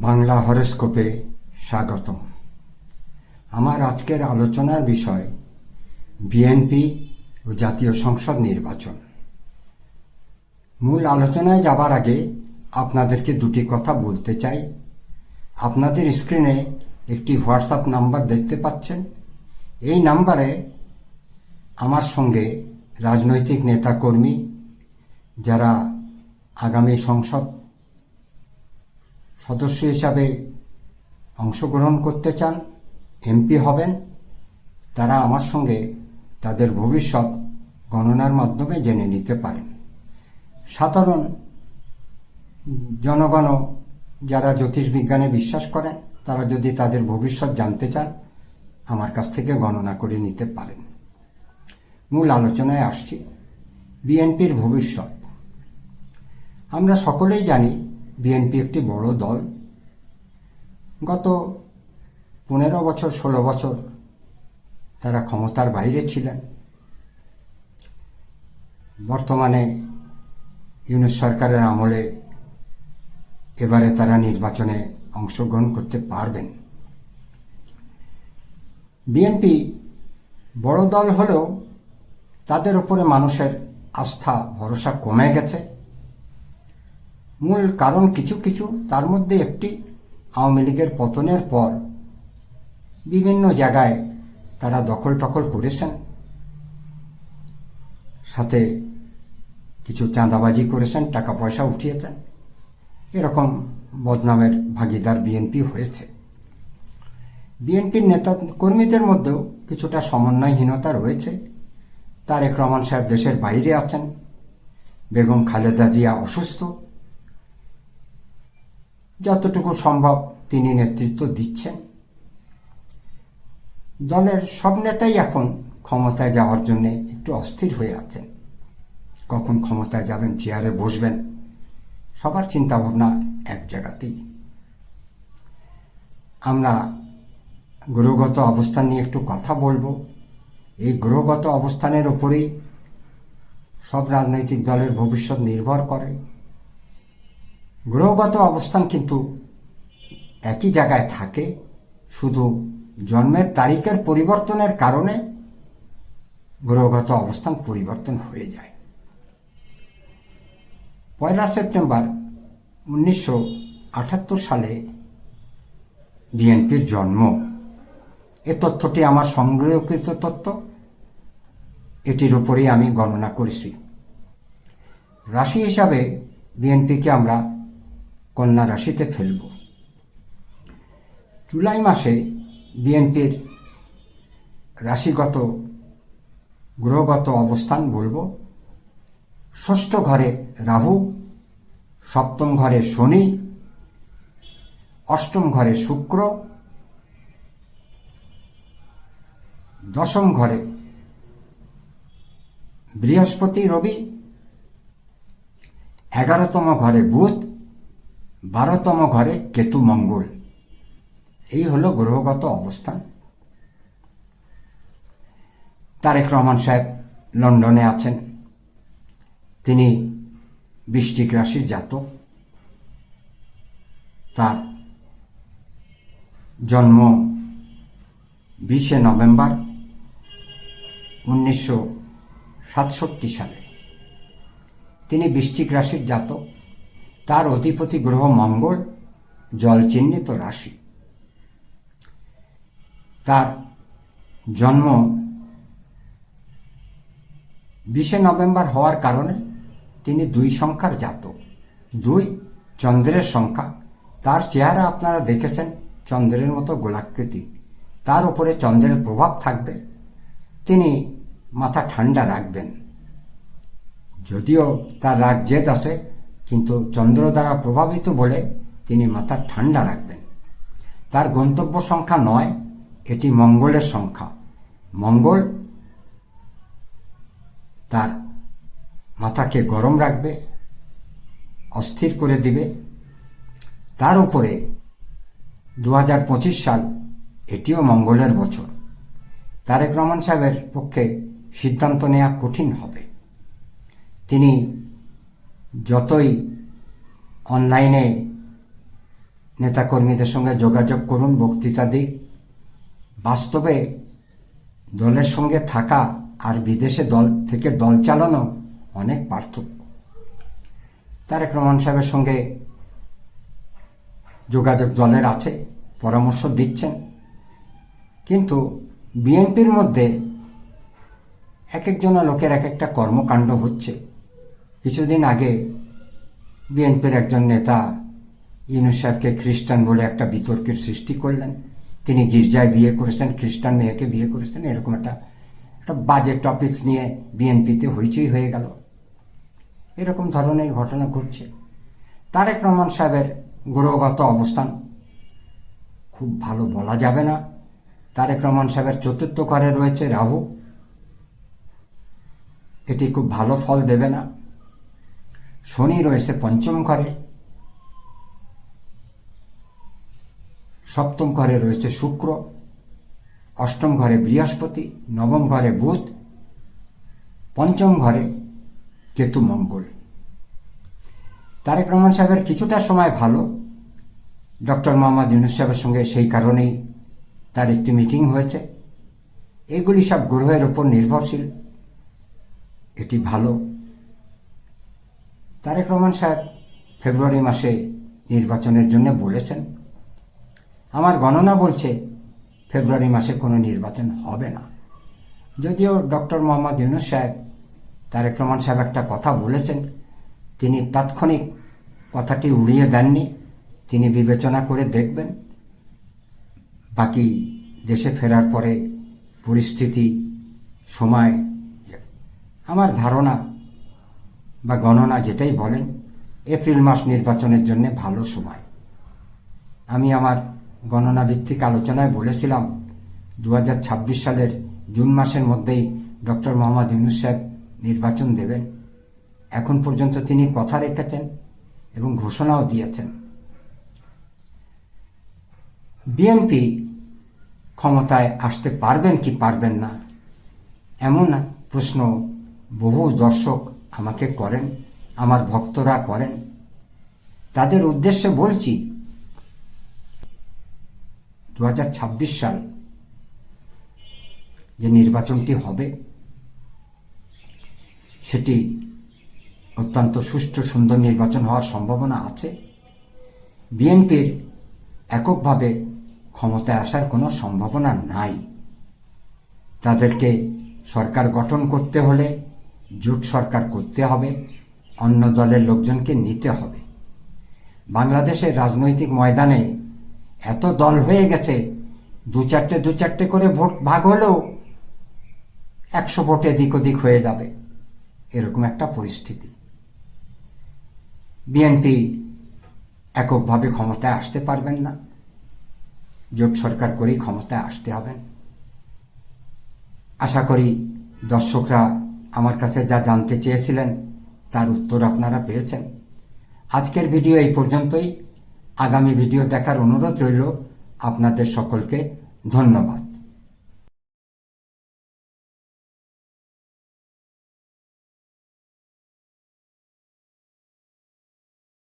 বাংলা হরস্কোপে স্বাগতম। আমার আজকের আলোচনার বিষয়, বিএনপি ও জাতীয় সংসদ নির্বাচন। মূল আলোচনায় যাবার আগে আপনাদেরকে দুটি কথা বলতে চাই। আপনাদের স্ক্রিনে একটি হোয়াটসঅ্যাপ নাম্বার দেখতে পাচ্ছেন। এই নাম্বারে আমার সঙ্গে রাজনৈতিক নেতাকর্মী যারা আগামী সংসদ সদস্য হিসাবে অংশগ্রহণ করতে চান, এমপি হবেন, তারা আমার সঙ্গে তাদের ভবিষ্যৎ গণনার মাধ্যমে জেনে নিতে পারেন। সাধারণ জনগণ যারা জ্যোতিষবিজ্ঞানে বিশ্বাস করেন, তারা যদি তাদের ভবিষ্যৎ জানতে চান, আমার কাছ থেকে গণনা করে নিতে পারেন। মূল আলোচনায় আসছি। বিএনপির ভবিষ্যৎ। আমরা সকলেই জানি বিএনপি একটি বড় দল। গত পনেরো বছর, ষোলো বছর তারা ক্ষমতার বাইরে ছিলেন। বর্তমানে ইউনুস সরকারের আমলে এবারে তারা নির্বাচনে অংশগ্রহণ করতে পারবেন। বিএনপি বড় দল হলেও তাদের উপরে মানুষের আস্থা, ভরসা কমে গেছে। মূল কারণ কিছু কিছু, তার মধ্যে একটি আওয়ামী লীগের পতনের পর বিভিন্ন জায়গায় তারা দখল টখল করেছেন। সাথে কিছু চাঁদাবাজি করেছেন টাকা পয়সা উঠিয়েছেন। এরকম বদনামের ভাগিদার বিএনপি হয়েছে। বিএনপির নেতা কর্মীদের মধ্যেও কিছুটা সমন্বয়হীনতা রয়েছে। তারেক রহমান সাহেব দেশের বাইরে আছেন। বেগম খালেদা জিয়া অসুস্থ। যতটুকু সম্ভব তিনি নেতৃত্ব দিচ্ছেন। দলের সব নেতাই এখন ক্ষমতায় যাওয়ার জন্য একটু অস্থির হয়ে আছেন। কখন ক্ষমতায় যাবেন, চেয়ারে বসবেন, সবার চিন্তাভাবনা এক জায়গাতেই। আমরা গ্রহগত অবস্থান নিয়ে একটু কথা বলব। এই গ্রহগত অবস্থানের ওপরেই সব রাজনৈতিক দলের ভবিষ্যৎ নির্ভর করে। গ্রহগত অবস্থান কিন্তু একই জায়গায় থাকে। শুধু জন্মের তারিখের পরিবর্তনের কারণে গ্রহগত অবস্থান পরিবর্তন হয়ে যায়। পয়লা সেপ্টেম্বর উনিশশো আটাত্তর সালে বিএনপির জন্ম। এ তথ্যটি আমার সংগ্রহকৃত তথ্য। এটির উপরেই আমি গণনা করেছি। রাশি হিসাবে বিএনপিকে আমরা কন্যা রাশিতে ফেলব। জুলাই মাসে বিএনপির রাশিগত, গ্রহগত অবস্থান বলব। ষষ্ঠ ঘরে রাহু, সপ্তম ঘরে শনি, অষ্টম ঘরে শুক্র, দশম ঘরে বৃহস্পতি রবি, এগারোতম ঘরে বুধ বারোতম ঘরে কেতু মঙ্গল। এই হলো গ্রহগত অবস্থান। তারেক রহমান সাহেব লন্ডনে আছেন। তিনি বৃষ্টিক রাশির জাতক। তার জন্ম বিশে নভেম্বর উনিশশো সাতষট্টি সালে। তিনি বৃশ্চিক রাশির জাতক। তার অধিপতি গ্রহ মঙ্গল জল চিহ্নিত রাশি। তার জন্ম বিশে নভেম্বর হওয়ার কারণে তিনি দুই সংখ্যার জাতক। দুই চন্দ্রের সংখ্যা। তার চেহারা আপনারা দেখেছেন, চন্দ্রের মতো গোলাকৃতি। তার উপরে চন্দ্রের প্রভাব থাকবে। তিনি মাথা ঠান্ডা রাখবেন। যদিও তার রাগ জেদ আছে কিন্তু চন্দ্র দ্বারা প্রভাবিত বলে তিনি মাথা ঠান্ডা রাখবেন। তার গন্তব্য সংখ্যা নয়, এটি মঙ্গলের সংখ্যা। মঙ্গল তার মাথাকে গরম রাখবে, অস্থির করে দিবে। তার উপরে দু হাজার পঁচিশ সাল এটিও মঙ্গলের বছর। তারেক রহমান সাহেবের পক্ষে সিদ্ধান্ত নেওয়া কঠিন হবে। তিনি যতই অনলাইনে নেতাকর্মীদের সঙ্গে যোগাযোগ করুন, বক্তৃতা দিক, বাস্তবে দলের সঙ্গে থাকা আর বিদেশে দল থেকে দল চালানো অনেক পার্থক্য। তারেক রহমান সাহেবের সঙ্গে যোগাযোগ দলের আছে, পরামর্শ দিচ্ছেন। কিন্তু বিএনপির মধ্যে এক একজনা লোকের এক একটা কর্মকাণ্ড হচ্ছে। কিছুদিন আগে বিএনপির একজন নেতা ইউনুস সাহেবকে খ্রিস্টান বলে একটা বিতর্কের সৃষ্টি করলেন। তিনি গির্জায় বিয়ে করেছেন, খ্রিস্টান মেয়েকে বিয়ে করেছেন, এরকম একটা একটা বাজে টপিকস নিয়ে বিএনপিতে হইচই হয়ে গেল। এরকম ধরনের ঘটনা ঘটছে। তারেক রহমান সাহেবের গ্রহগত অবস্থান খুব ভালো বলা যাবে না। তারেক রহমান সাহেবের চতুর্থ ঘরে রয়েছে রাহু। এটি খুব ভালো ফল দেবে না। শনি রয়েছে পঞ্চম ঘরে। সপ্তম ঘরে রয়েছে শুক্র। অষ্টম ঘরে বৃহস্পতি, নবম ঘরে বুধ, পঞ্চম ঘরে কেতু মঙ্গল। তারেক রহমান সাহেবের কিছুটা সময় ভালো। ডক্টর মোহাম্মদ ইউনুস সাহেবের সঙ্গে সেই কারণেই তার একটি মিটিং হয়েছে। এগুলি সব গ্রহের উপর নির্ভরশীল। এটি ভালো। তারেক রহমান সাহেব ফেব্রুয়ারি মাসে নির্বাচনের জন্য বলেছেন, আমার গণনা বলছে ফেব্রুয়ারি মাসে কোনো নির্বাচন হবে না। যদিও ডক্টর মোহাম্মদ ইউনুস সাহেব, তারেক রহমান সাহেব একটা কথা বলেছেন, তিনি তাৎক্ষণিক কথাটি উড়িয়ে দেননি, তিনি বিবেচনা করে দেখবেন। বাকি দেশে ফেরার পরে পরিস্থিতি, সময়, আমার ধারণা বা গণনা যেটাই বলেন, এপ্রিল মাস নির্বাচনের জন্য ভালো সময়। আমি আমার গণনা ভিত্তিক আলোচনায় বলেছিলাম দু হাজার ছাব্বিশ সালের জুন মাসের মধ্যেই ডক্টর মোহাম্মদ ইউনুস সাহেব নির্বাচন দেবেন। এখন পর্যন্ত তিনি কথা রেখেছেন এবং ঘোষণাও দিয়েছেন। বিএনপি ক্ষমতায় আসতে পারবেন কি পারবেন না, এমন প্রশ্ন বহু দর্শক আমাকে করেন, আমার ভক্তরা করেন। তাদের উদ্দেশ্যে বলছি দু হাজার ছাব্বিশ সাল যে নির্বাচনটি হবে, সেটি অত্যন্ত সুষ্ঠু, সুন্দর নির্বাচন হওয়ার সম্ভাবনা আছে। বিএনপির এককভাবে ক্ষমতায় আসার কোনো সম্ভাবনা নাই। তাদেরকে সরকার গঠন করতে হলে জোট সরকার করতে হবে, অন্য দলের লোকজনকে নিতে হবে। বাংলাদেশের রাজনৈতিক ময়দানে এত দল হয়ে গেছে, দু চারটে দু চারটে করে ভোট ভাগ হলেও একশো ভোট এদিক ওদিক হয়ে যাবে, এরকম একটা পরিস্থিতি। বিএনপি এককভাবে ক্ষমতায় আসতে পারবেন না, জোট সরকার করেই ক্ষমতায় আসতে হবেন। আশা করি দর্শকরা আমার কাছে যা জানতে চেয়েছিলেন, তার উত্তর আপনারা পেয়েছেন। আজকের ভিডিও এই পর্যন্তই। আগামী ভিডিও দেখার অনুরোধ রইল। আপনাদের সকলকে ধন্যবাদ।